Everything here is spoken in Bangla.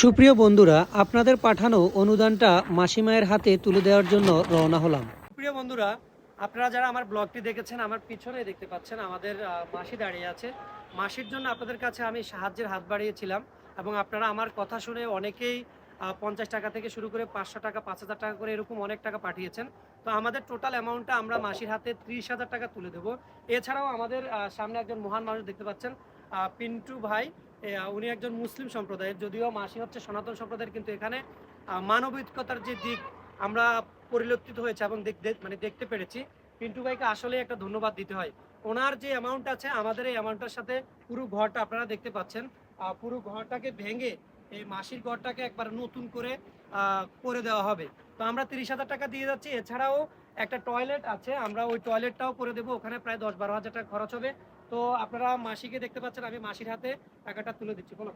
সুপ্রিয় বন্ধুরা, আপনাদের পাঠানো অনুদানটা মাসিমায়ের হাতে তুলে দেওয়ার জন্য রওনা হলাম। প্রিয় বন্ধুরা, আপনারা যারা আমার ব্লগটি দেখেছেন, আমার পিছনে দেখতে পাচ্ছেন, আমাদের মাসি দাঁড়িয়ে আছে। মাসির জন্য আপনাদের কাছে আমি সাহায্যের হাত বাড়িয়েছিলাম এবং আপনারা আমার কথা শুনে অনেকেই পঞ্চাশ টাকা থেকে শুরু করে পাঁচশো টাকা, পাঁচ হাজার টাকা করে এরকম অনেক টাকা পাঠিয়েছেন। তো আমাদের টোটাল অ্যামাউন্টটা আমরা মাসির হাতে ত্রিশ হাজার টাকা তুলে দেবো। এছাড়াও আমাদের সামনে একজন মহান মানুষ দেখতে পাচ্ছেন পিন্টু ভাই। উনি একজন মুসলিম সম্প্রদায়ের, যদিও মাসি হচ্ছে সনাতন সম্প্রদায়ের, কিন্তু এখানে মানবিকতার যে দিক আমরা পরিলক্ষিত হয়েছে এবং মানে দেখতে পেরেছি। পিন্টু ভাইকে আসলে একটা ধন্যবাদ দিতে হয়। ওনার যে অ্যামাউন্ট আছে, আমাদের এই অ্যামাউন্টটার সাথে পুরো ঘরটা আপনারা দেখতে পাচ্ছেন। পুরো ঘরটাকে ভেঙে এই মাসির গড়টাকে একবার নতুন করে করে দেওয়া হবে। তো আমরা তিরিশ হাজার টাকা দিয়ে যাচ্ছি। এছাড়াও একটা টয়লেট আছে, আমরা ওই টয়লেটটাও করে দেবো। ওখানে প্রায় দশ বারো হাজার টাকা খরচ হবে। তো আপনারা মাসিকে দেখতে পাচ্ছেন, আমি মাসির হাতে টাকাটা তুলে দিচ্ছি। বলো।